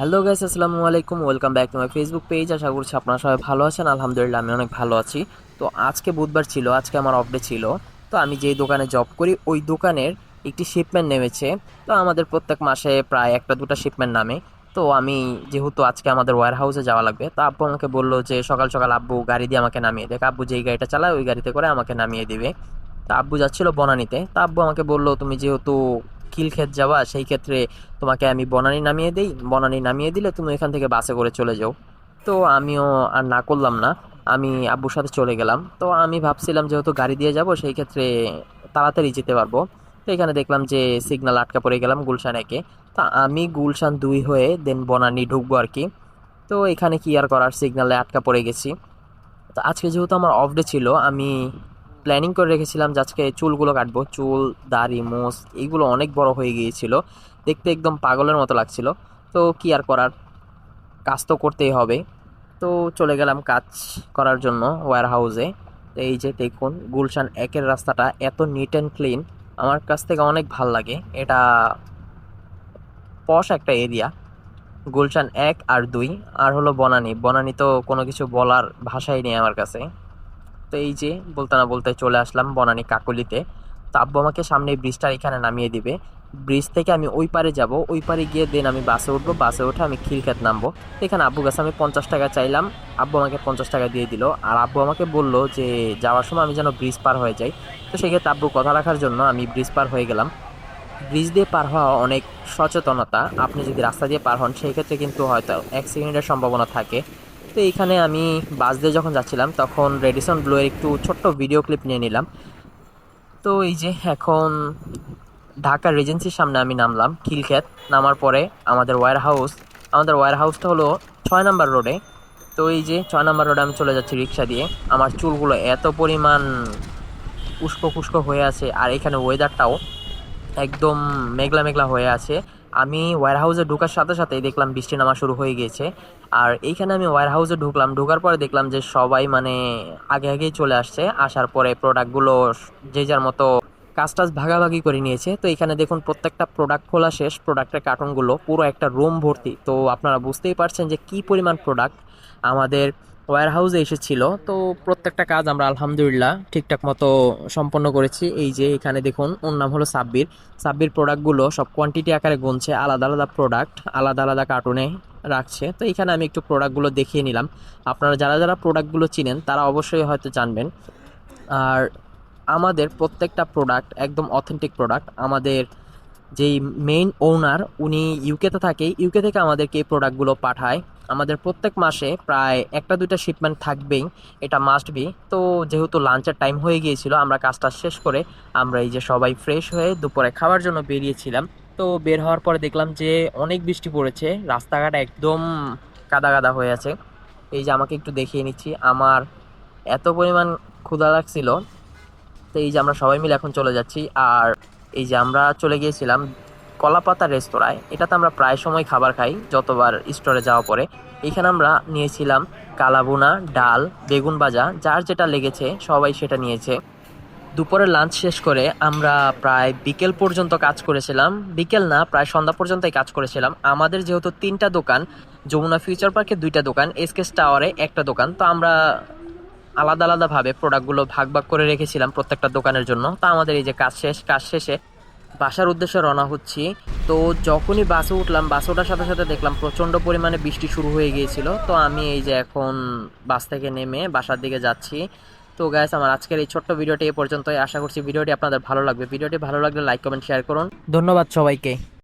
Hello guys, আসসালামু আলাইকুম। Welcome back to my Facebook page. আশা করছি আপনারা সবাই ভালো আছেন। আলহামদুলিল্লাহ, আমি অনেক ভালো আছি। তো আজকে বুধবার ছিল, আজকে আমার অফ ডে ছিল। তো আমি যেই দোকানে জব করি, ওই দোকানের একটি শিপমেন্ট নেমেছে। তো আমাদের প্রত্যেক মাসে প্রায় একটা দুটো শিপমেন্ট নামে। তো আমি যেহেতু আজকে আমাদের ওয়্যার হাউসে যাওয়া লাগবে, তো আব্বু আমাকে বলল যে, সকাল সকাল আব্বু গাড়ি দিয়ে আমাকে নামিয়ে দেখ আব্বু যেই গাড়িটা চালায়, ওই গাড়িতে করে আমাকে নামিয়ে দিবে। তা আব্বু যাচ্ছিল বনানিতে। তা আব্বু আমাকে বলল, তুমি যেহেতু খিলক্ষেত যাওয়া সেই ক্ষেত্রে তোমাকে আমি বনানি নামিয়ে দিই। বনানি নামিয়ে দিলে তুমি এখান থেকে বাসে করে চলে যাও। তো আমিও আর না করলাম না, আমি আব্বুর সাথে চলে গেলাম। তো আমি ভাবছিলাম যেহেতু গাড়ি দিয়ে যাব, সেই ক্ষেত্রে তাড়াতাড়ি যেতে পারব। তো এখানে দেখলাম যে সিগনাল আটকা পড়ে গেলাম গুলশান একে। তা আমি গুলশান দুই হয়ে দেন বনানী ঢুকবো আর কি। তো এখানে কি আর করার? সিগনালে আটকা পড়ে গেছি। তো আজকে যেহেতু আমার অফ ডে ছিল, আমি প্ল্যানিং করে রেখেছিলাম যে আজকে চুলগুলো কাটবো। চুল, দাড়ি মোস এইগুলো অনেক বড় হয়ে গিয়েছিল। দেখতে একদম পাগলের মতো লাগছিল। তো কি আর করার? কাজ তো করতেই হবে। তো চলে গেলাম কাজ করার জন্য ওয়্যার হাউসে এই যে দেখুন, গুলশান একের রাস্তাটা এত নিট অ্যান্ড ক্লিন আমার কাছ থেকে অনেক ভালো লাগে। এটা পশ একটা এরিয়া গুলশান এক আর দুই। আর হলো বনানী। বনানী তো কোনো কিছু বলার ভাষাই নেই আমার কাছে। তো এই যে বলতে না বলতে চলে আসলাম বনানী কাকলিতে। তো আব্বু আমাকে সামনে ব্রিজটা এখানে নামিয়ে দিবে। ব্রিজ থেকে আমি ওই পারে যাব, ওই পারে গিয়ে দেন আমি বাসে উঠবো। বাসে উঠে আমি খিলক্ষেত নামবো। এখানে আব্বু কাছে আমি পঞ্চাশ টাকা চাইলাম। আব্বু আমাকে পঞ্চাশ টাকা দিয়ে দিল। আর আব্বু আমাকে বলল যে, যাওয়ার সময় আমি যেন ব্রিজ পার হয়ে যাই। তো সেক্ষেত্রে আব্বু কথা রাখার জন্য আমি ব্রিজ পার হয়ে গেলাম। ব্রিজ দিয়ে পার হওয়া অনেক সচেতনতা। আপনি যদি রাস্তা দিয়ে পার হন সেই ক্ষেত্রে কিন্তু হয়তো অ্যাক্সিডেন্টের সম্ভাবনা থাকে। তো এইখানে আমি বাস দিয়ে যখন যাচ্ছিলাম, তখন রেডিসন ব্লুয়ের একটু ছোট্ট ভিডিও ক্লিপ নিয়ে নিলাম। তো এই যে এখন ঢাকা রেজেন্সির সামনে আমি নামলাম খিলক্ষেত নামার পরে আমাদের ওয়্যার হাউস আমাদের ওয়্যার হাউসটা হলো ছয় নম্বর রোডে তো এই যে ছয় নম্বর রোডে আমি চলে যাচ্ছি রিক্সা দিয়ে। আমার চুলগুলো এত পরিমাণ উস্কো হয়ে আছে, আর এখানে ওয়েদারটাও একদম মেঘলা মেঘলা হয়ে আছে। আমি ওয়্যার হাউসে ঢোকার সাথে সাথেই দেখলাম বৃষ্টি নামা শুরু হয়ে গিয়েছে। আর এইখানে আমি ওয়্যার হাউসে ঢুকলাম, ঢোকার পরে দেখলাম যে সবাই মানে আগে আগেই চলে আসছে। আসার পরে প্রোডাক্টগুলো যে যার মতো কাজ টাজ ভাগাভাগি করে নিয়েছে। তো এখানে দেখুন প্রত্যেকটা প্রোডাক্ট খোলা শেষ প্রোডাক্টের কার্টনগুলো পুরো একটা রুম ভর্তি। তো আপনারা বুঝতেই পারছেন যে কি পরিমাণ প্রোডাক্ট আমাদের ওয়্যার হাউসে এসেছিল। তো প্রত্যেকটা কাজ আমরা আলহামদুলিল্লাহ ঠিকঠাক মতো সম্পন্ন করেছি। এই যে এখানে দেখুন, ওর নাম হলো সাব্বির। সাব্বির প্রোডাক্টগুলো সব কোয়ান্টিটি আকারে গুনছে, আলাদা আলাদা প্রোডাক্ট আলাদা আলাদা কার্টুনে রাখছে। তো এখানে আমি একটু প্রোডাক্টগুলো দেখিয়ে নিলাম। আপনারা যারা যারা প্রোডাক্টগুলো চিনেন, তারা অবশ্যই হয়তো জানবেন। আর আমাদের প্রত্যেকটা প্রোডাক্ট একদম অথেন্টিক প্রোডাক্ট আমাদের যেই মেইন ওনার উনি ইউকেতে থাকে। ইউকে থেকে আমাদেরকে এই প্রোডাক্টগুলো পাঠায়। আমাদের প্রত্যেক মাসে প্রায় একটা দুইটা শিপমেন্ট থাকবেই। এটা মাস্ট বি তো যেহেতু লাঞ্চের টাইম হয়ে গিয়েছিল, আমরা কাজটা শেষ করে আমরা এই যে সবাই ফ্রেশ হয়ে দুপুরে খাওয়ার জন্য বেরিয়েছিলাম। তো বের হওয়ার পরে দেখলাম যে অনেক বৃষ্টি পড়েছে। রাস্তাঘাট একদম কাদা কাদা হয়ে আছে। এই যে আমাকে একটু দেখিয়ে নিচ্ছি। আমার এত পরিমাণ ক্ষুধা লাগছিল। তো এই যে আমরা সবাই মিলে এখন চলে যাচ্ছি। আর এই যে আমরা চলে গিয়েছিলাম কলাপাতা রেস্তোরাঁয়। এটাতে আমরা প্রায় সময় খাবার খাই, যতবার স্টোরে যাওয়া পরে। এখানে আমরা নিয়েছিলাম কালাবোনা ডাল, বেগুন ভাজা, যার যেটা লেগেছে, সবাই সেটা নিয়েছে। দুপুরে লাঞ্চ শেষ করে আমরা প্রায় বিকেল পর্যন্ত কাজ করেছিলাম। বিকেল না, প্রায় সন্ধ্যা পর্যন্তই কাজ করেছিলাম। আমাদের যেহেতু তিনটা দোকান, যমুনা ফিউচার পার্কে দুইটা দোকান এসকেস টাওয়ারে একটা দোকান। তো আমরা আলাদা আলাদাভাবে প্রোডাক্টগুলো ভাগ ভাগ করে রেখেছিলাম প্রত্যেকটা দোকানের জন্য। তা আমাদের এই যে কাজ শেষ, কাজ শেষে বাসার উদ্দেশ্যে রওনা হচ্ছি। তো যখনই বাসে উঠলাম, বাসে ওঠার সাথে সাথে দেখলাম প্রচণ্ড পরিমাণে বৃষ্টি শুরু হয়ে গিয়েছিল। তো আমি এই যে এখন বাস থেকে নেমে বাসার দিকে যাচ্ছি। তো গ্যাস আমার আজকের এই ছোট্ট ভিডিওটি এ পর্যন্তই। আশা করছি ভিডিওটি আপনাদের ভালো লাগবে। ভিডিওটি ভালো লাগলে লাইক কমেন্ট শেয়ার করুন। ধন্যবাদ সবাইকে।